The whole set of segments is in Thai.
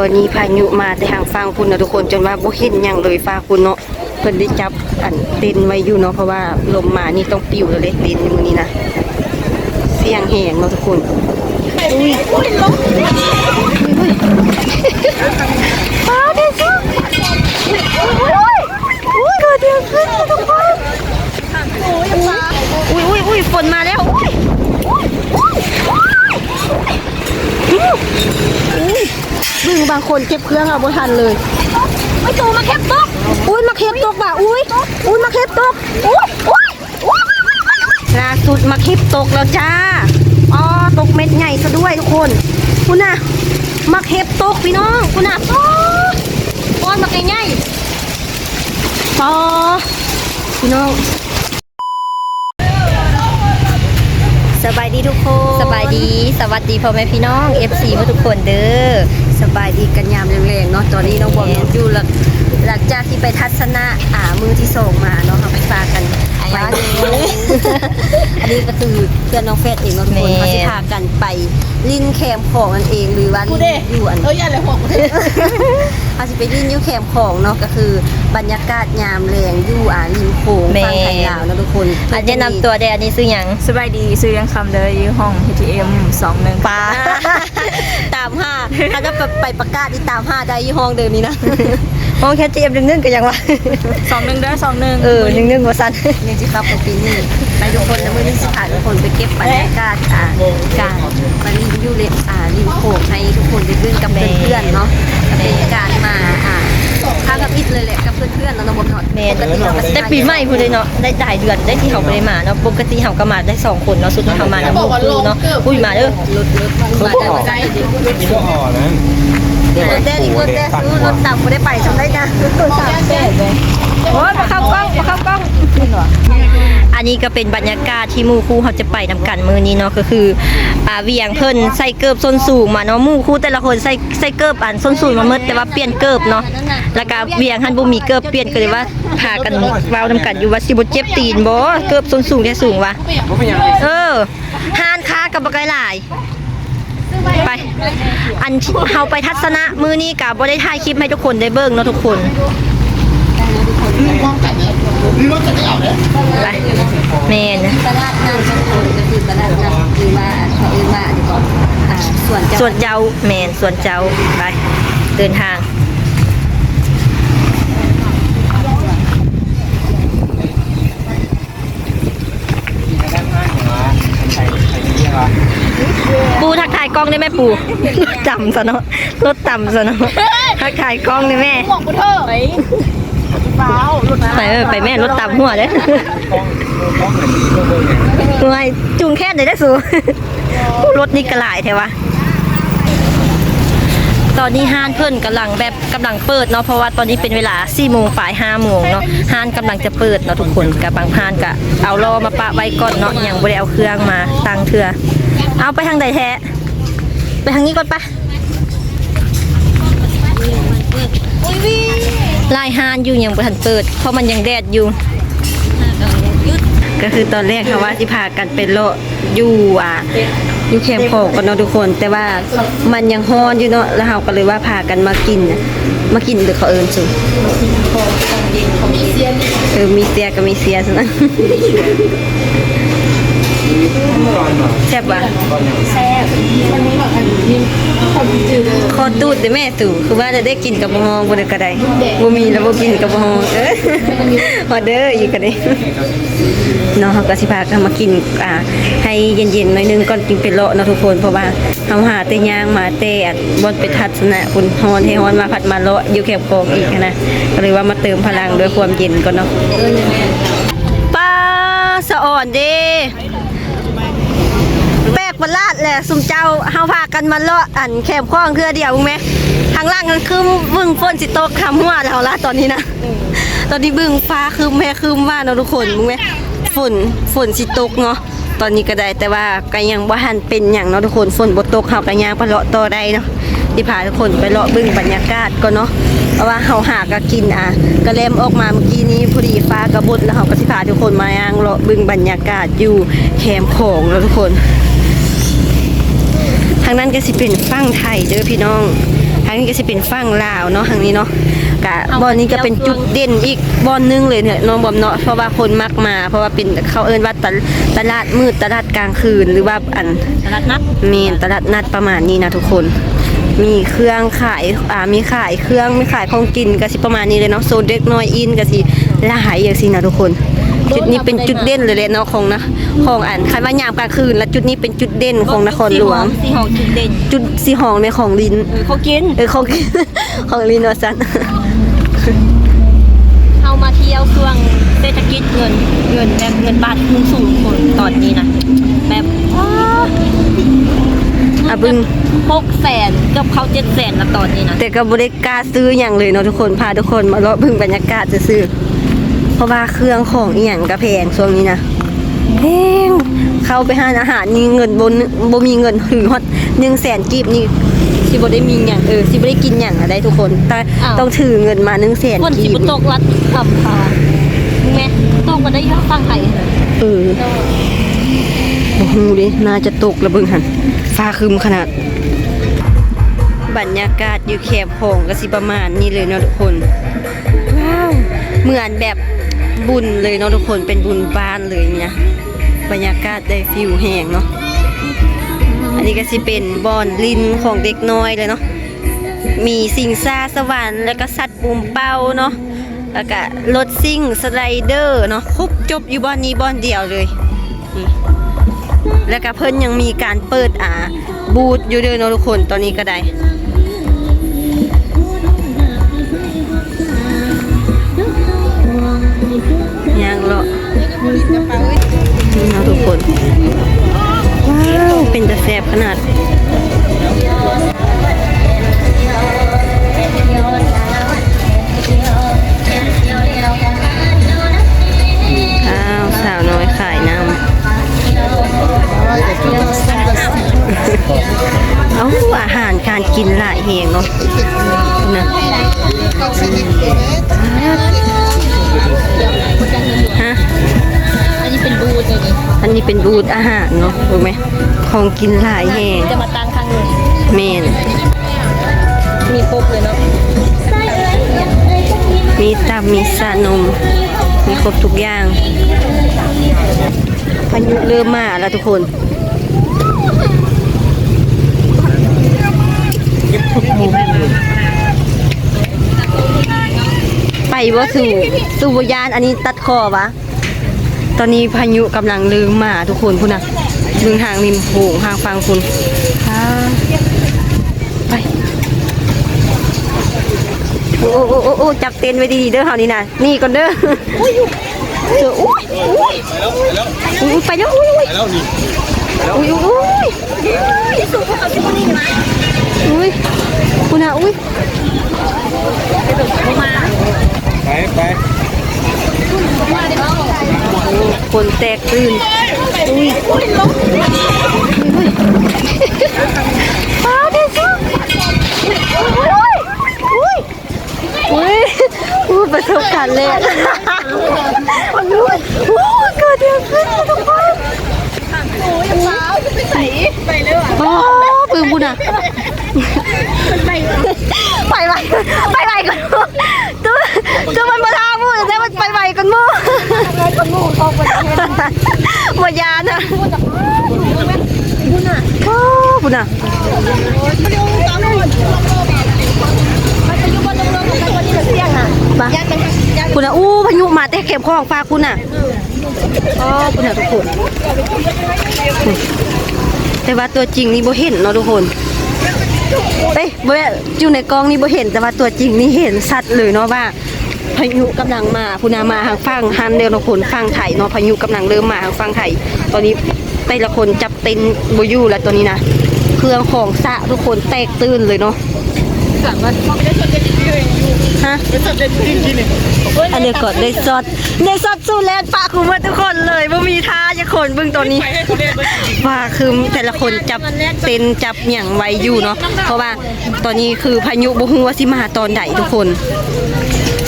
ตอนนี้พายุมาแต่ทางฟังคุณนะทุกคนจนว่าบ่เห็นหยังเลยฟ้าคุณเนาะเพิ่นได้จับอันเต็นไว้อยู่เนาะเพราะว่าลมมานี่ต้องปิวแล้วเลยเต็นมื้อนี้นะเสียงแหงเนาะทุกคนอุ้ยอุ้ยลมอุ้ยฟ้าเด้อจ้ะอุ้ยอุ้ยเกิดเดียวขึ้นทุกคนอุ้ยอุ้ยอุ้ยฝนมาแล้วอุ้ยอุ้ย บึงบางคนเก็บเครื่องเอาบ่ทันเลยไม่ตูมาเก็บตกอุ้ยมาเก็บตกว่ะอุ้ยอุ้ยมาเก็บตกอุ้ยอุ้ยอุ้ยล่าสุดมาเก็บตกแล้วจ้าอ๋อตกเม็ดใหญ่ซะด้วยทุกคนคุณน่ะมาเก็บตกพี่น้องคุณน่ะปอปอนมาไกลใหญ่ปอพี่น้องสบายดีทุกคน สบายดี สวัสดีพ่อแม่พี่น้อง FC มาทุกคนเด้อ สบายดีกันยามแรงๆเนาะตอนนี้น้องบอมอยู่หลัง หลังจากที่ไปทัศนะอ่ามือที่ส่งมาเนาะค่ะไปฝากกันไปอันนี้ก็คือเพื่อนน้องเฟสเองเนาะทุกคนเขาสิพากันไปลินแคมของกันเองหรือว่าลินอยู่อันเอ้ยอย่าเลยหัวกูเถอะเขาสิไปลินอยู่แคมของเนาะก็คือบรรยากาศยามแรงอยู่อ่าลินโขงฟังไทยลาวเนาะทุกคนอันแนะนำตัวแดอันนี้ซื้อหยังสบายดีซื้อยังคำเลยอยู่ห้อง PTM สองหนึ่งปลาตามห้าถ้าจะไปประกาศที่ตามห้าได้ยี่ห้องเดิมนี้นะ ห้องแคทเจมนึงๆก็ยังว่าสองหนึ่งได้สองหนึ่งเออนึงๆบ่ซั่นนี่สิครับไปปีนี้ไปทุกคนแล้วมือนี้สิพาทุกคนไปเก็บบรรยากาศอ่าการมาลินยูเลอ่าลินโขกให้ทุกคนได้ขึ้นกับเพื่อนๆเนาะก็เป็นการมาอ่าพากับอิดเลยแหละกับเพื่อนๆเนาะน้องบอมเนาะแม่นปกติเราก็สิแต่ปีใหม่พูดเลยเนาะได้หลายเดือนได้ที่เขาบ่ได้มาเนาะปกติเขาก็มาได้สองคนเนาะสุดที่เขามานะหมู่คู่เนาะอุ้ยมาเด้อรถรถมาได้มาได้ก็อ่อนนั้น รถแดงอีกรถแดงซื้อรถต่ำไม่ได้ไปทำได้นะรถต่โอ้ยมาเข้ากล้องมาเข้ากล้องอันนี้ก็เป็นบรรยากาศที่มู่คู่เขาจะไปนำกันมือนี้เนาะก็คืออ่าเวียงเพิ่นใส่เกิบส้นสูงมาเนาะมู่คู่แต่ละคนใส่ใส่เกิบอันส้นสูงมาเมื่อแต่ว่าเปลี่ยนเกิบเนาะแล้วก็เวียงหันบ่มีเกิบเปลี่ยนก็เลยว่าพากันเว้านำกันอยู่ว่าสิบ่เจ็บตีนบ่เกิบส้นสูงแค่สูงวะเออหานค้ากับบ่ไกลหลาย ไป อันที่เฮาไปทัศนะมือนี้กับบ่ได้ถ่ายคลิปให้ทุกคนได้เบิ่งเนาะทุกคนไปแม่นตลาดนัดทุกคนก็คือตลาดนัดคือว่าเขาเอ่ยว่าดีกว่าอ่าส่วนจะส่วนเจ้าแม่นส่วนเจ้าไปเดินทาง ปูทักทายก ล้องได้ไหมปูรถต่ำซะเนาะรถต่ำซะเนาะทักทายกล้องได้แม่หัวกูเถอะไปเปล่าหลุดไปเออไปแม่รถต่ำหัวเลยหน่วยจุงแค่ไหนได้สูรถนี่กระหลายแท้วะตอนนี้ห้านเพิ่นกำลังแบบกำลังเปิดเนาะเพราะว่าตอนนี้เป็นเวลา4โมงปลาย5โมงเนาะห้านกำลังจะเปิดเนาะทุกคนกับบางห้านก็เอารอมาปะไว้ก่อนเนาะยังบ่ได้เอาเครื่องมาตั้งเถื่อเอาไปทางใดแท้ไป ทางนี้ก่อนปะลายห้านอยู่ยังบ่ทันเปิด เพราะมันยังแดดอยู่ ก็คือตอนแรกเขาว่าที่พากันเป็นโลอยู่อะอยู่แคมป์ของกันเนาะทุกคน แต่ว่ามันยังฮ้อนอยู่เนาะแล้วเขาก็เลยว่าพากันมากิน มากินเดี๋ยวเขาเอิญสุเออมีเสียก็มีเสียสินะ แซ่บว่ะคอตูดเด้อแม่ตู่คือว่าจะได้กินกับบะฮองบ่ได้ก็ได้บ่มีแล้วบ่กินกับบะฮองเออฮอเด้ออีกก็ได้เนาะเขาก็สิพากันมากินอ่าให้เย็นๆหน่อยนึงก่อนกินเป็นเลาะเนาะทุกคนเพราะว่าเฮาหาแต่ย่างมาแต่อันบนไปทัศนะคุณฮอนให้ฮอนมาผัดมาเลาะอยู่แคบกองอีกนะก็เลยว่ามาเติมพลังด้วยความเย็นก่อนเนาะป้าสะอ่อนเด้ แปลกประหลาดแหละสุมเจ้าเฮาพากันมาเลาะอันแคบคล้องเทื่อเดียวมึงไหมทางล่างนั้นคือบึ้งฝนสิตกคำหัวแล้วละตอนนี้นะตอนนี้บึ้งฟ้าคืมแม่คืมว่าเนาะทุกคนมึงไหมฝนฝนสิตกเนาะตอนนี้ก็ได้แต่ว่าก็ยังบ่ทันเป็นอย่างเนาะทุกคนฝนบ่ตกเฮาก็ยังไปเลาะต่อได้เนาะที่พาทุกคนไปเลาะบึ้งบรรยากาศก่อนเนาะเพราะว่าเฮาหาก็กินอะก็เล่มออกมาเมื่อกี้นี้พอดีฟ้ากระบดแล้วเฮาก็สิพาทุกคนมาย่างเลาะบึ้งบรรยากาศอยู่แคมป์ของเนาะทุกคนางนั้นก็สิเป็นฟังไทยเด้อพี่น้อง ทางนี้ก็จะเป็นฝั่งลาวเนาะทางนี้เนาะกะบอนนี้ก็เป็นจุดเด่นอีกบอนหนึงเลยเนี่ยน้องบอมเนาะเพราะว่าคนมักมา เพราะว่าเป็นเขาเอิ้นว่าตลตลาดมืดตลาดกลางคืนหรือว่าอันตลาดนัดเมนตลาดนัดประมาณนี้นะทุกคนมีเครื่องขายอ่ามีขายเครื่องมีขายของกินก็สิประมาณนี้เลยเนาะโซนเด็กน้อยอินก็สิหลายอย่างสินะทุกคน จุดนี้เป็นจุดเด่นเลยแหละเนาะของนะของอันคันว่ายามกลางคืน และจุดนี้เป็นจุดเด่นของนครหลวง สีหอมจุดเด่นจุดสีหองในของลินเออเขากินเออของของลินวาซันเอามาเที่ยวช่วงเศรษฐกิจเงินเงินแบบเงินบาทพุ่งสูงคนตอนนี้นะแบบว้าวอะบึ้งหกแสนเกือบเข้าเจ็ดแสนแล้วตอนนี้นะแต่ก็บริกล้าซื้ออย่างเลยเนาะทุกคนพาทุกคนมาเลาะเบึงบรรยากาศจะซื้อๆ เพราะว่าเครื่องของอีหยังก็แพงช่วงนี้นะแพงเข้าไปหาอาหารนี่เงินบนบ่มีเงินถือฮอดหนึ่งแสนกีบนี่สิบ่ได้มีอย่างเออสิบ่ได้กินอย่างอะไรทุกคนแต่ต้องถือเงินมาหนึ่งแสนคนกีสิบบุตกวัดทำค่ะแม่ตกมาได้ฟังไห้เออโอ้โหดิน่าจะตกระเบิงหันฟ้าครึมขนาด บรรยากาศอยู่แคบห้องก็สิประมาณนี้เลยเนาะทุกคน ว้าว เหมือนแบบ บุญเลยเนาะทุกคนเป็นบุญบ้านเลยเนี่ยบรรยากาศได้ฟิลแห้งเนาะอันนี้ก็สิเป็นบอนลินของเด็กน้อยเลยเนาะมีสิงซาสวรรค์แล้วก็สัตว์ปุ่มเป้าเนาะแล้วก็รถซิ่งสไลเดอร์เนาะครบจบอยู่บอนนี้บอนเดียวเลยแล้วก็เพิ่นยังมีการเปิดอ่าบูธอยู่เด้อเนาะทุกคนตอนนี้ก็ได้ นี่นาะทุกคน ว้าว เป็นจะแซ่บขนาดข้าวสาวน้อยขายน้ำเอาอาหารการกินหลายแหงเนาะนะฮะอันนี้ เป็นบูธเลยนี่อันนี้เป็นบูธอาหารเนาะรู้ไหมของกินหลายแหงจะมาตั้งข้างหนึ่งเมนมีครบเลยเนาะมีตับมีสะนม มีครบทุกอย่างพายุเริ่มมาแล้วทุกคนไปว่าสู่สู่ยานอันนี้ตัดคอวะ ตอนนี้พายุกำลังเริ่มมาทุกคนคุณนะดึงหางริมโขงหางฟังคุณไปโอ้โอ้โอ้โอจับเต็นไว้ดีเด้อเฮานี่นะนี่ก่อนเด้อเจออุ้ยอุ้ยอุ้ยไปแล้วอุ้ยอุ้ยแล้วนี่อุ้ยอุ้ยอุ้ยคุณอะอุ้ยไปไป คนแตกตื่นอุ้ยอุ้ยอุ้ยป้าเด็กจ้ะอุ้ยอุ้ยอุ้ยอุ้ยประสบการณ์เลยอุ้ยอุ้ยเกิดเรื่องขึ้นทุกคน อ๋อปืนบุญอะไปไปไปไปก่อนตัวตัวมันมาทาพูดแต่มันไปไปก่อนมู่ก่อนมู่ออกไปมายานะบุญอะ บุญอะมาคุณอะอู้พายุมาแต่เข็มของฟ้าคุณอะอ๋อคุณอะทุกคน แต่ว่าตัวจริงนี่โบเห็นเนาะทุกคนเอ้ยโบ่แม่นอยู่ในกล้องนี่โบเห็น แต่ว่าตัวจริงนี่เห็นชัดเลยเนาะว่าพายุกำลังมาพุนามาทางฝั่งฮันเดียวทุกคนฝั่งไทยเนาะพายุกำลังเริ่มมาทางฝั่งไทยตอนนี้แต่ละคนจับเต็นท์บ่อยู่แล้วตัวนี้นะ เครื่องของสระทุกคนแตกตื่นเลยเนาะฮะอันนี้ก่อนได้สดได้สดสู้แลนด์ปากคุณว่าทุกคนเลยว่ามีท่าจะคนเบิ่งตัวนี้ว่าคือแต่ละคนจับเต็นจับอย่างไวอยู่เนาะเพราะว่าตอนนี้คือพายุบ่ฮู้ว่าสิมาตอนใดทุกคน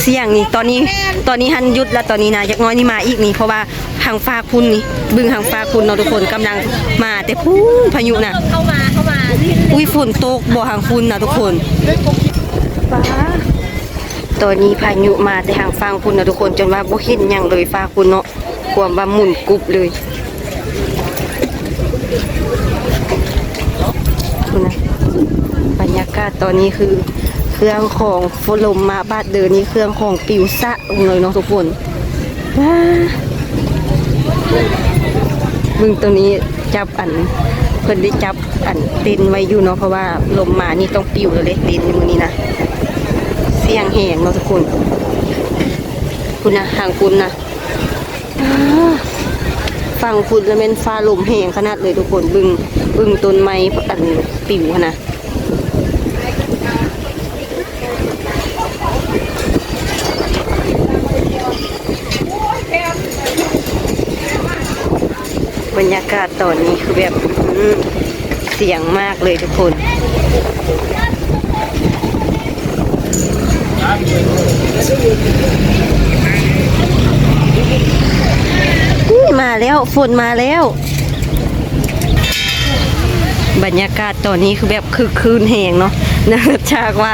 เสียงนี่ตอนนี้ตอนนี้หันหยุดแล้วตอนนี้นะยักน้อยนี่มาอีกนี่เพราะว่าทางฟ้าคุณนี่บึงทางฟ้าคุณเนาะทุกคนกำลังมาแต่พูนพายุน่ะ อุ้ยฝนตกบ่หางคุณนะทุกคนตอนนี้พายุมาแต่หางฟังคุณนะทุกคนจนว่าบ่เห็นหยังเลยฟ้าคุณเนาะความว่าหมุนกรุบเลยคุณนะบรรยากาศตอนนี้คือเครื่องของฝนลมมาบาดเดินนี่เครื่องของปิวสะลงเลยเนาะทุกคนว้ามึงตรงนี้จับอัน เพิ่นได้จับอันเต็นไว้อยู่เนาะเพราะว่าลมมานี่ต้องปิวเลยเต็นมือนี้นะเสียงแหงเนาะทุกคน คุณนะห่างคุณนะฟังคุณแล้วเป็นฟ้าลมแหงขนาดเลยทุกคนบึงบึงต้นไม้อันปิวนะบรรยากาศตอนนี้คือแบบ เสียงมากเลยทุกคน มาแล้วฝนมาแล้ว บรรยากาศตอนนี้คือแบบคือคืนแหงเนาะนื่องจากว่า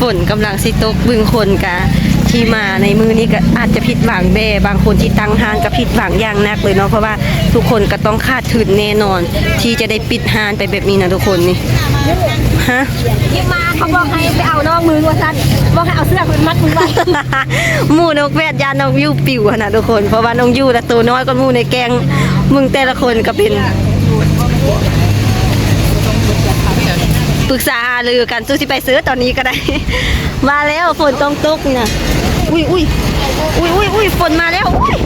ฝนกำลังสิตกบึงคนกะ ที่มาในมือนี้ก็อาจจะผิดหวังแบ่บางคนที่ตั้งห้างก็ผิดหวังอย่างหนักเลยเนาะเพราะว่าทุกคนก็ต้องคาดถึงแน่นอน ที่จะได้ปิดห้างไปแบบนี้นะทุกคนนี่ฮะที่มาเขาบอกให้ไปเอาน้องมือว่าซั่นบอกให้เอาเสื้อคนมัดมือไว้หมู่นกแวดยานน้องยูปิวขนาดทุกคน เพราะว่าน้องยูและตัวน้อยก็หมู่ในแกงมึงแต่ละคนก็เป็น ปรึกษาหารือกันสู้สิไปซื้อตอนนี้ก็ได้ มาแล้วฝนต้องตกนี่ะอุ้ยอุ้ยอุ้ยอุ้ยอุ้ยฝนมาแล้วอุ้ย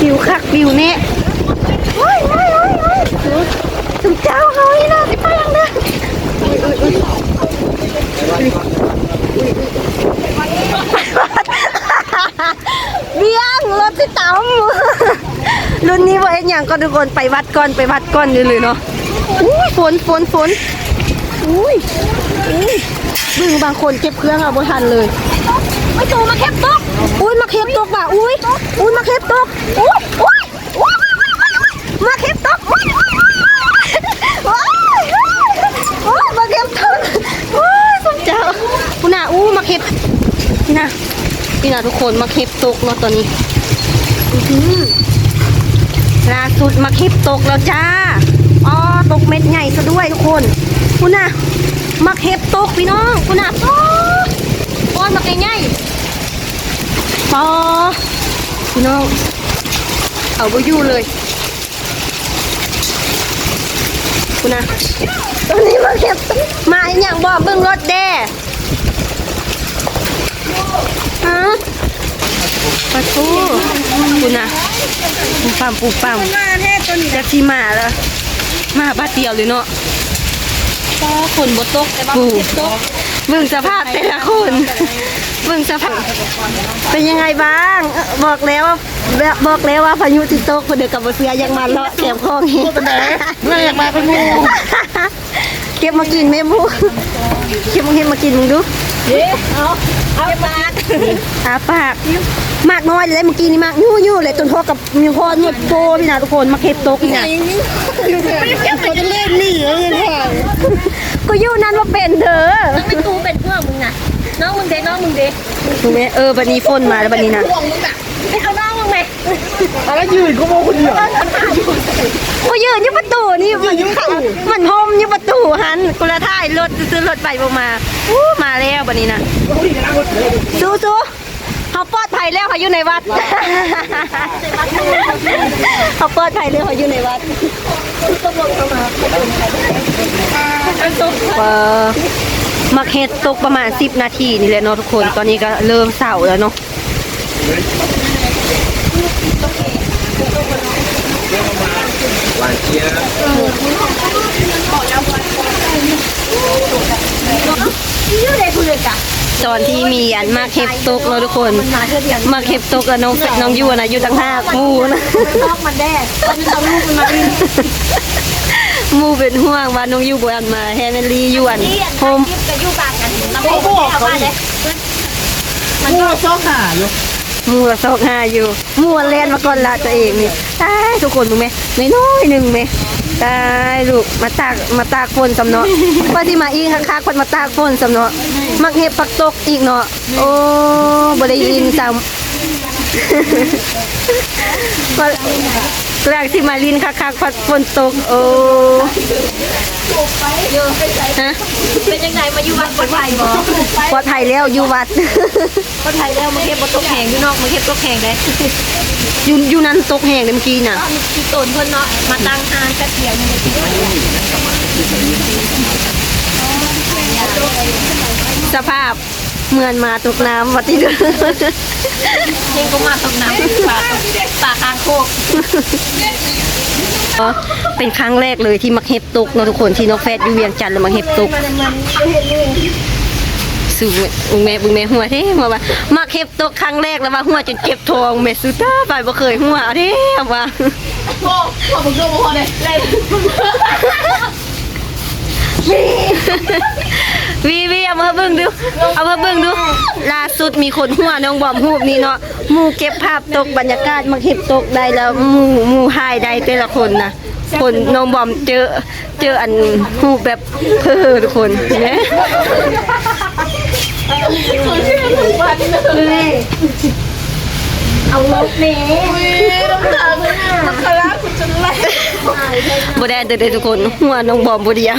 ปิวคักปิวเน่อุ้ยอุ้ยอุ้ยอุ้ยถึงเจ้าเฮ้ยนะสิไปยังเด้อ เบี้ยงรถที่เต๋า รุ่นนี้ว่าเอ็นอย่างก็ทุกคนไปวัดก่อนไปวัดก่อนอยู่เลยเนาะอุ้ยฝนฝนฝนอุ้ยอุ้ยบึงบางคนเก็บเครื่องเอาบ่ทันเลยไม่ตูมาเข็บตกอุ้ยมาเข็บตกว่ะอุ้ยอุ้ยมาเข็บตกอุ้ยอุ้ยอุ้ยมาเข็บตกอุ้ยอุ้ยอุ้ยมาเข็บตกอุ้ยสมเจ้าคุณน่ะอู้มาเข็บนี่นะนี่นะทุกคนมาคลิปตกเนาะตอนนี้อื้อหือ ล่าสุดมาคลิปตกแล้วจ้าอ๋อตกเม็ดใหญ่ซะด้วยทุกคนคุณน่ะมาคลิปตกพี่น้องคุณน่ะอ๋อโอ้ยมาไกลใหญ่อ๋อพี่น้องเอาไปอยู่เลยคุณน่ะตอนนี้มาคลิปมาอย่างบอกเบิ่งรถแด่ฮะปะทูคุณนะ ปูปั๊มปูปั๊มจะที่มาแล้วมาบ้านเดียวเลยเนาะก็คนบดตกปูเบิ่งสภาพแต่ละคนเบิ่งสภาพเป็นยังไงบ้างเอ่อบอกแล้วว่าบอกแล้วว่าพายุที่ตกคนเดียวกับบเสือยังมาเลาะแถมคลองเห็นไม่อยากมาเป็นหมูเก็บมากินแม่มูเก็บมาเห็นมากินมึงดูเด้เอาเอาปากอาปาก มากน้อยเลยเมื่อกี้นี่มากยู่ยู่เลยจนทอกับมีพอหมดโปพี่นะทุกคนมาเก็บโต๊ะนี่นะเขาจะเล่นนี่เองค่ะก็ยู่นั่นว่าเป็นเด้อไม่ตูเป็นเพื่อนมึงน่ะน้องมึงเด้น้องมึงเด้ถูกไหมเออบันนี้ฝนมาแล้วบันนี้นะห่วงมึงน่ะไปเอาน้องมึงไหมอะไรยืนก็มองคนเดียวก็ยืนอยู่ประตูนี่มันมันพรมอยู่ประตูหันกุละท่ายรถซื้อรถไปบ่มาอู้มาแล้วบันนี้นะสู้สู้ เขาปลอดภัยแล้วเขาอยู่ในวัด เขาปลอดภัยแล้วเขาอยู่ในวัดมาเฮ็ดตกประมาณ10นาทีนี่แหละเนาะทุกคน ตอนนี้ก็เริ่มเสาร์แล้วเนาะหวานเจี๊ยบอยู่ในพื้นจ้ะ ตอนที่มีอันมาเฮ็ดตกเนาะทุกคนมาเธอเดียวมาเฮ็ดตกแล้วน้องน้องยูนะอยู่ตั้งห้าหมู่นะนอกมันแด้ตอนนี้เอาลูกมันมาวิ่งหมู่เป็นห่วงว่าน้องยูบ่อันมาแฮมิลี่อยู่อันโฮมจะอยู่ปากกันมันไม่ได้เอาว่าเลยงูชอบหาอยู่หมูละซอกหาอยู่หมูแล่นมาก่อนละตัวเองนี่ตายทุกคนดูไหมน้อยๆหนึ่งไหม ตายลูกมาตากมาตากฝนสำเนาะว่าที่มาอีกคักๆคนมาตากฝนสำเนาะมักเห็บปักตกอีกเนาะโอ้บ่ได้ยินซ้ำว่า แรกที่มาลินคักๆพัดฝนตก โอ้ฮะเป็นยังไงมาอยู่วัดปลอดภัยบ่ปลอดภัยแล้วอยู่วัดปลอดภัยแล้วมาเก็บบ่ตกแหงอยู่นอกมาเก็บตกแหงได้อยู่อยู่นั้นตกแห้งเลยเมื่อกี้น่ะที่ต้นเพิ่นเนาะมาตั้งหานกระเทียมนี่สิสภาพ เหมือนมาตกน้ำวัดที่เดิมเพ่งก็มาตกน้ำปลากปลาคางโคกเป็นครั้งแรกเลยที่มักเห็บตกเนาะทุกคนที่นกแฟดอยู่เวียงจันทร์แล้วมักเห็บตกสูบุงแม่บุงแม่หัวเท่หัวว่ามักเห็บตกครั้งแรกแล้วว่าหัวจนเจ็บท้องแม่สุดาไปบ่เคยหัวเท่ว่า วีวีเอามาเบิ่งดู เอามาเบิ่งดู ล่าสุดมีคนหัวน้องบอมหูบนี่เนาะหมู่เก็บภาพตกบรรยากาศมาเห็บตกได้แล้วหมู่หมู่หายได้แต่ละคนนะคนน้องบอมเจอเจออันหูบแบบเพ้อทุกคนเนี่ ยบ่ได้เด้อทุกคนหัวน้องบอมบ่เดียว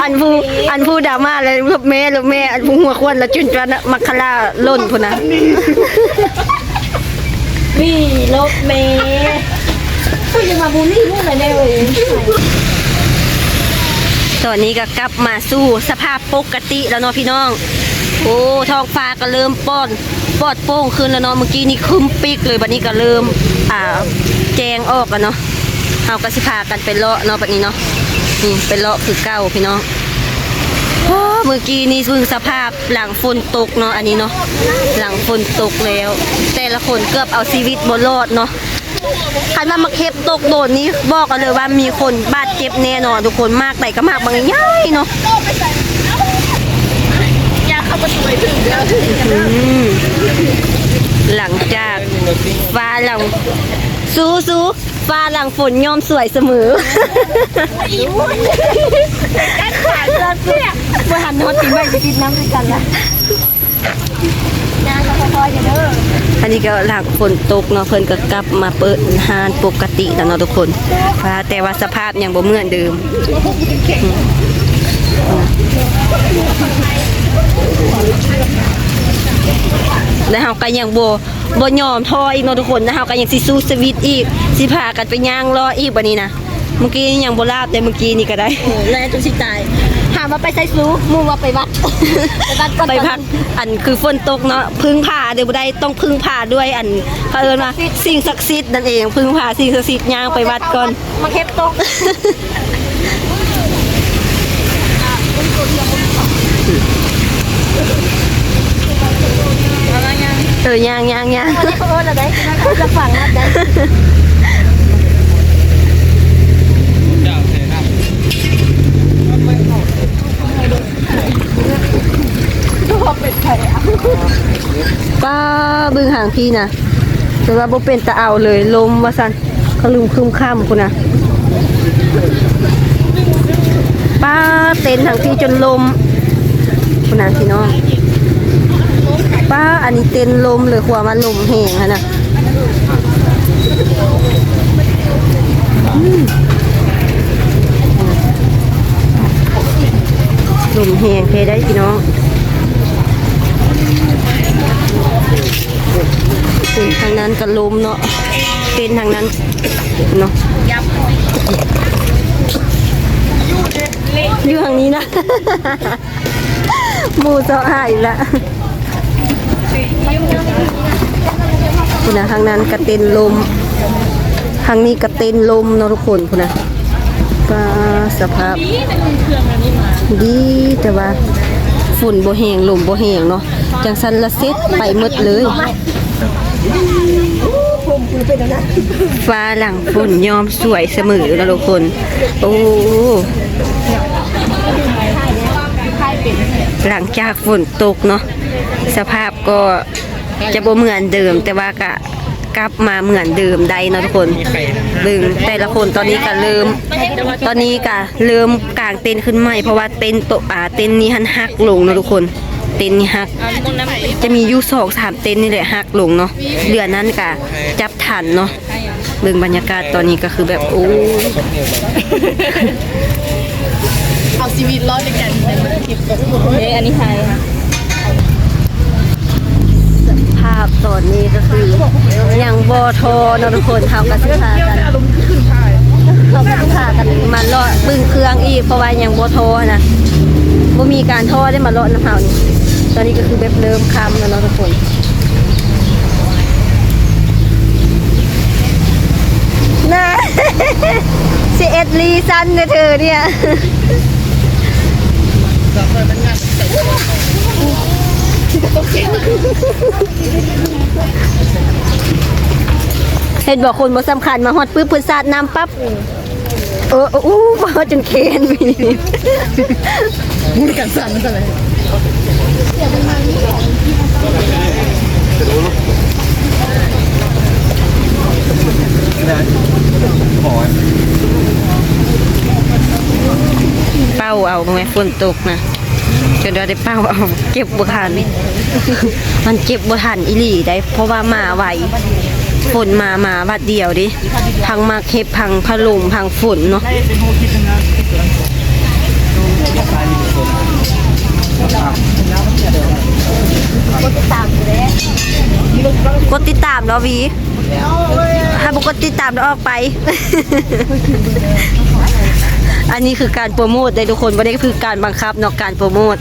อันผู้อันผู้ดราม่าเลยลูกแม่ลูกแม่อันผู้หัวควนละจุนจวนมักคลาล่นพุ่นนะนี่รถเมย์ก็ยังมาบูลลี่พวกไหนได้เลยตอนนี้ก็กลับมาสู่สภาพปกติแล้วเนาะพี่น้อง โอ้ท้องฟ้าก็เริ่มป้อน ปอดโปร่งขึ้นแล้วเนาะเมื่อกี้นี่คึมปิกเลยบัดนี้ก็เริ่มอ่าแจงออกแล้วเนาะเฮาก็สิพากันไปเลาะเนาะบัดนี้เนาะนี่ไปเลาะคือเก่าพี่น้องเมื่อกี้นี่ซึ่งสภาพหลังฝนตกเนาะอันนี้เนาะหลังฝนตกแล้ว แต่ละคนเกือบเอาชีวิตบ่รอดเนาะคันว่ามาเข็บตกโดนนี้บอกกันเลยว่ามีคนบาดเจ็บแน่นอนทุกคนมากไหนก็มากบางอย่างเนาะ อืมหลังจากฟ้าหลังสู้สู้ฟ้าหลังฝนยอมสวยเสมอเมื่อหันโน้ตกินไปจะกินน้ำด้วยกันละนางก็คอยๆเด้ออันนี้ก็หลังฝนตกเนาะเพิ่นก็กลับมาเปิดหานปกติแล้วเนาะทุกคนฟ้าแต่ว่าสภาพยังบ่เหมือนเดิม แล้วเฮาก็ยังบ่บ่ยอมท้ออีกเนาะทุกคนแล้วเฮาก็ยังสิสู้ชีวิตอีกสิพากันไปย่างรออีกบัดนี้นะเมื่อกี้นี่ยังบ่ลาบแต่เมื่อกี้นี่ก็ได้แล้วจนสิตายถามว่าไปใส่ซูมูว่าไปวัดไปวัดก่อนไปพักอันคือฝนตกเนาะพึ่งพาเดี๋ยวบ่ได้ต้องพึ่งพาด้วยอันเผอิญว่าสิ่งศักดิ์สิทธิ์นั่นเองพึ่งพาสิ่งศักดิ์สิทธิ์ย่างไปวัดก่อนมาเข็บตก เออย่างย่างย่างตอนนี้เขาเอิ้นอะไรจะฝังนะได้ป้าบึงห่างพี่นะแต่ว่าบ่เป็นตะเอาเลยลมว่าซั่นเขาลืมครึมค่ำคุณนะป้าเต้นทางที่จนลมคุณนะพี่น้อง ป้าอันนี้เต้นลมเลยขัวามันลมแห้งอะนะลมแห้งเพได้พี่น้องเต้นทางนั้นก็ลมเนาะเต้นทางนั้นเนาะอยู่ทางนี้นะหมูเจาะหายละ คุณนะทางนั้นก็เต้นลมทางนี้ก็เต้นลมเนาะทุกคนคุณนะก็สภาพดีแต่ว่าฝุ่นโบแหงลมโบแหงเนาะจังสันละเซ็ตไปหมดเลยฟ้าหลังฝุ่นยอมสวยเสมอแล้วทุกคน โอ้หลังจากฝนตกเนาะ สภาพก็จะบ่เหมือนเดิม แต่ว่าก็กลับมาเหมือนเดิมได้เนาะทุกคนเบิ่งแต่ละคนตอนนี้ก็เริ่ม ตอนนี้ก็เริ่มกางเต็นท์ขึ้นใหม่เพราะว่าเต็นท์โตะอ่าเต็นท์นี้หันหักลงเนาะทุกคน เต็นท์นี้หัก จะมีอยู่สองสามเต็นท์นี่แหละหักลงเนาะเดือนนั้นก็จับทันเนาะเบิ่งบรรยากาศตอนนี้ก็คือแบบโอ้เอาชีวิตรอดด้วยกันเฮ้ยอันนี้ใคร ภาพตอนนี้ก็คือยังบอทอนาะทุกคนเฮาก็สิพากันเราก็สิพากันมาเลาะบึ้งเครื่องอีกเพราะว่ายังบอทอนะบ่มีการทอได้มาเลาะน้ำเฮานี่ตอนนี้ก็คือแบบเริ่มคำแล้วเนาะทุกคนน่าสิเอ็ดลีซันเนี่ยเธอเนี่ย เห็นบอกคนบ่สำคัญมาฮอดปึ๊บเพิ่นสาดน้ำปั๊บเอออู้บ่จนเคนมีพูดกันสั่นกันเลยเป้าเอาบ่แม่ฝนตกนะ จนเราได้เป้าเอาเก็บบ่ทันมันเก็บบ่ทันอีหลีได้ เพราะว่ามาไวฝนมามาวัดเดียวดิ พังมาเข็บพังพะลมพังฝนเนาะกดติดตามแล้ววีถ้าบ่กดติดตามแล้วออกไป อันนี้คือการโปรโมทได้ทุกคนไม่ได้คือการบังคับเนอกการโปรโมท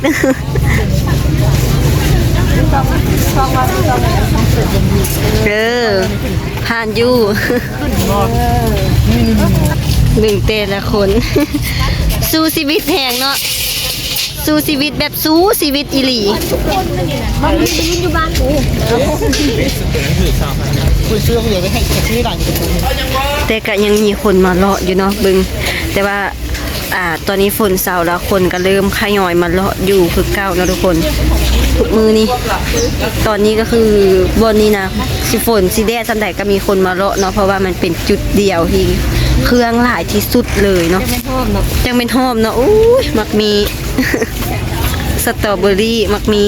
เออผ่านอยู่หนึ่งเตละคน สู้ชีวิตแพงเนาะสู้ชีวิตแบบสู้ชีวิตอีหลีมันมียืนอยู่บ้านกูคุณซื้อคุณอย่าไปให้ที่ร้านกูแต่ก็ยังมีคนมาเลาะอยู่เนาะบึง แต่ว่าอ่าตอนนี้ฝนเศร้าแล้วคนก็เริ่มขยอยมาเลาะอยู่คือเก่าเนาะทุกคนทุกมือนี้ตอนนี้ก็คือบนนี้นะสิฝนสิแดดสันใดก็มีคนมาเลาะเนาะเพราะว่ามันเป็นจุดเดียวที่เครื่องหลายที่สุดเลยเนาะจังเป็นหอมเนาะอู้ยมักมีสตรอเบอรี่มักมี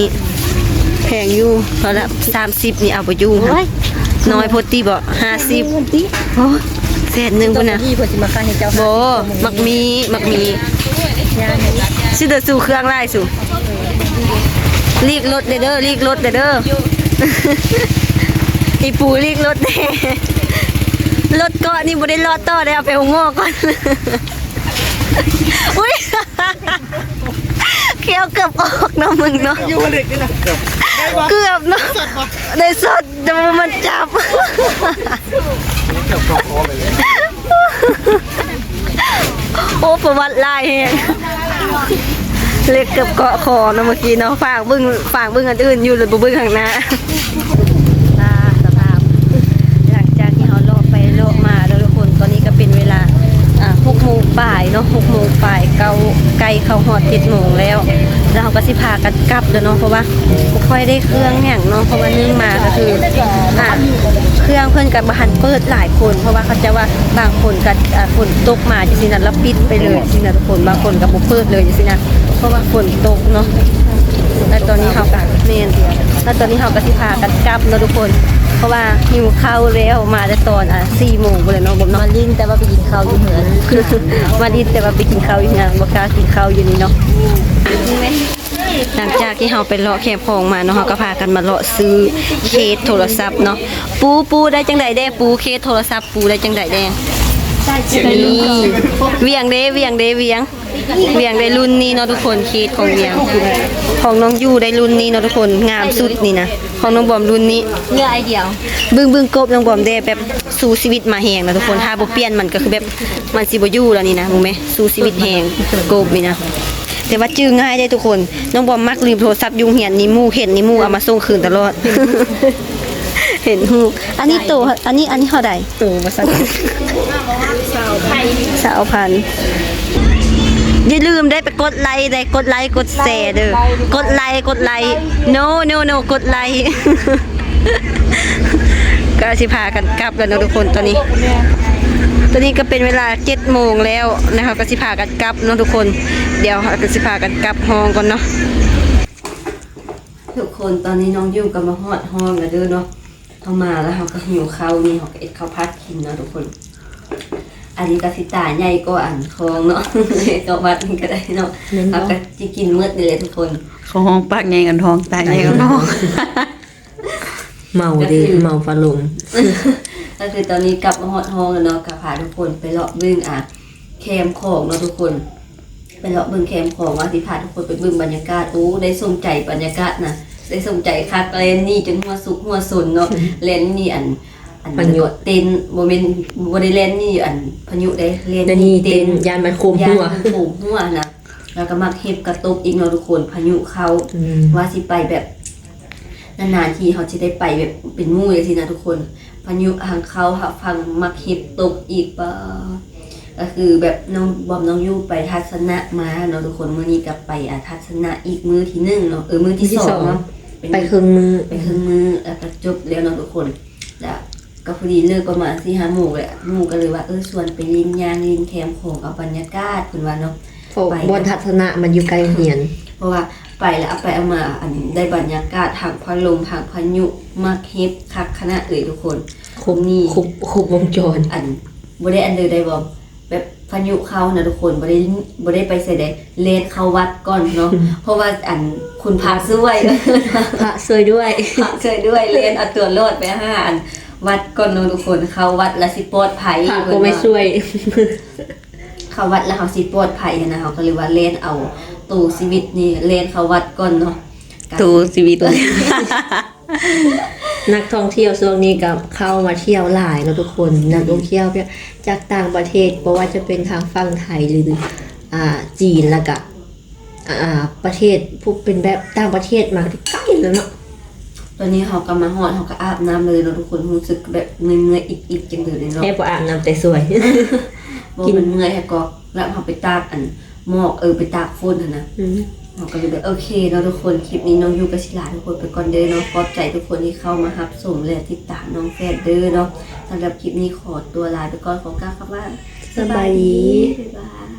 แพงอยู่เพราะละสามสิบนี่เอาไปอยู่ค่ะน้อยโพดตีบ่ห้าสิบโอ้ แสนหนึ่งปุ่นนะที่เพื่อจะมาขาให้เจ้าโบมักมีมักมีสิเดอสู่เครื่องไล่สู่ลีกรถเด้อเด้อลีกรถเด้อเด้ออีปูลีกรถเด้รถเกาะนี่บ่ได้รอต่อได้เอาไปหงงอก่อนอุ้ยเคี้ยวเกือบออกเนาะมึงเนาะอยู่เด็กนี่นะเกือบเกือบเนาะได้สดแต่มันจับ โอ้ประวัติลายแฮงเล็กเกือบเกาะคอนาะเมื่อกี้เนาะฝากเบึ้งฝากเบึ้งอันอื่นอยู่เลยบ่บึ้งข้างหน้าตาสภาพ หลังจากที่เขาเลาะไปเลาะมาแล้วทุกคนตอนนี้ก็เป็นเวลาอ่า6โมงบ่ายเนาะ6โมงบ่ายเก้าใกล้เข้าฮอด7โมงแล้ว แล้วเขาก็สิพากันกลับแล้วเนาะเพราะว่าบ่ค่อยได้เครื่องหยังเนาะเพราะว่านึ่งมาก็คืออ่าเครื่องเพิ่นกับบ่ทันเปิดหลายคนเพราะว่าเขาจะว่าบางคนก็อ่าฝนตกมาจังซี่นะแล้วปิดไปเลยจังซี่นะทุกคนบางคนก็บ่เปิดเลยจังซี่นะเพราะว่าฝนตกเนาะแล้วตอนนี้เฮาก็แม่นแล้วตอนนี้เฮาก็สิพากันกลับเนาะทุกคนเพราะว่าหิวข้าวแล้วมาแต่ตอนอะ4โมงพุ่นแหละเนาะบ่เนาะมาลิ้นแต่ว่าไปกินข้าวอยู่เหมือนมาดิแต่ว่าไปกินข้าวอยู่งานบ่กล้ากินข้าวอยู่นี่เนาะ หลังจากที่เราไปเลาะแคมป์ของมาเนาะเราก็พากันมาเลาะซื้อเคสโทรศัพท์เนาะปูปูได้จังไดแด้ปูเคสโทรศัพท์ปูได้จังไดแด้นี่เวียงเด้เวียงเด้เวียง เวียงได้รุ่นนี้เนาะทุกคนเคสของเวียง ของน้องยูได้รุ่นนี้เนาะทุกคนงามสุดนี่นะของน้องบอมรุ่นนี้เนื้อไอเดียว บึ้งบึ้งกบน้องบอมได้แบบสู้ชีวิตมาแหงนะทุกคนถ้าบ่เปลี่ยนมันก็คือแบบมันสิบ่อยู่แล้วนี่นะรู้ไหมสู้ชีวิตแหงกบนี่นะ แต่ว่าจื้อง่ายได้ทุกคน น้องบอมมักลืมโทรศัพท์ยุงเหียนนี่หมู่เห็นนี่หมู่เอามาส่งคืนตลอด เห็นหูอันนี้โตอันนี้อันนี้เท่าใดตู่มาสั่งสาวพันอย่าลืมได้ไปกดไลค์ได้กดไลค์กดแชร์เด้อกดไลค์กดไลค์ no no no กดไลค์ ก็สิพากันกลับแล้วเนาะทุกคนตอนนี้ ตอนนี้ก็เป็นเวลาเจ็ดโมงแล้วนะคะก็สิพากันกลับเนาะทุกคน เดี๋ยวเราก็สิพากันกลับห้องก่อนเนาะทุกคนตอนนี้น้องยุ่งกับมาฮอดห้องกันเด้อเนาะเข้ามาแล้วเราก็หิวข้าวนี่เราก็เอ็ดข้าวพัดกินเนาะทุกคน อันนี้ก็สิตาใหญ่ก็อันคองเนาะก็วัดนี่ก็ได้เนาะเราก็จะกินเมื่อนี่เลยทุกคน เขาห้องปากใหญ่กันท้องตายใหญ่กันท้อง เมาดิเมาฟาลม ก็คือตอนนี้กลับมาฮอดห้องแล้วเนาะกับพาทุกคนไปเลาะเบึ้งอะแคมป์ของเนาะทุกคนไปเลาะเบึ้งแคมป์ของว่าสิพาทุกคนไปเบึ้งบรรยากาศโอ้ได้สมใจบรรยากาศนะได้สมใจคักเลนนี่จนหัวสุกหัวสนเนาะเลนนี่อันอันพายุ เต้นโมเมนต์บ่ได้เล่นนี่อันพายุได้เล่นแต่นี่เต้นยานมันคุมหัว ยานคุมหัวนะแล้วก็มักเฮ็บกระตุกอีกเนาะทุกคนพายุเข้าอืม ว่าสิไปแบบ นานๆทีเขาจะได้ไปแบบเป็นหมู่เลยสินะทุกคนพายุทางเขาหาฟังมักเห็บตกอีกปะก็คือแบบน้องบอมน้องยูไปทัศนะมาเนาะทุกคนมื้อนี้กลับไปอะทัศนะอีกมื้อที่หนึ่งเนาะเออมื้อที่ที่สสอองงเนาะไปครึ่งมือไปครึ่งมื้อแล้วก็จบแล้วเนาะทุกคนแล้วก็พอดีเลิกประมาณสี่ห้าโมงเลยอะหมู่ก็เลยว่าเออชวนไปลินยางลินแคมป์ของเอาบรรยากาศเพิ่นว่าเนาะโอ้บนทัศนะมันอยู่ไกลเหียน เพราะว่า ไปแล้วเอาไปเอามาอันได้บรรยากาศทางพัดลมทางพายุมักเฮ็บคักคณะเลยทุกคนครบนี่ครบครบวงจรอันบ่ได้อันเดอได้บ่แบบพายุเข้านะทุกคนบ่ได้บ่ได้ไปใส่ได้เลนเข้าวัดก่อนเนาะเพราะว่าอันคุณพระช่วยพระช่วยด้วยพระช่วยด้วยเลนเอาตัวรอดไปหาอันวัดก่อนเนาะทุกคนเข้าวัดแล้วสิปลอดภัยพระก็ไม่ช่วยเข้าวัดแล้วเขาสิปลอดภัยนะเขาก็เลยว่าเลนเอา ตู้ชีวิตนี่เลนเข้าวัดก่อนเนาะตูชีวิตนักท่องเที่ยวช่วงนี้ก็เข้ามาเที่ยวหลายเนาะทุกคนนักท่องเที่ยวเนี่ยจากต่างประเทศเพราะว่าจะเป็นทางฝั่งไทยหรืออ่าจีนแล้วก็อ่าประเทศพวกเป็นแบบต่างประเทศมาที่ใกล้แล้วเนาะตอนนี้เขาก็มาหอดเขาก็อาบน้ำเลยเนาะทุกคนรู้สึกแบบเมื่อยๆอิดๆจังเลยเนาะแค่พออาบน้ำแต่สวยกินมันเมื่อยแฮะก็แล้วเขาไปตากอัน หมอกเออไปตากฝนน่ะนะอืมเราก็เลยแบบโอเคเนาะทุกคนคลิปนี้น้องยูกับศิลาทุกคนไปก่อนเด้อเนาะขอบใจทุกคนที่เข้ามารับชมและติดตามน้องแฟดเด้อเนาะสำหรับคลิปนี้ขอตัวลาไปก่อนขอกล่าวคำว่าสบายดีบ๊ายบาย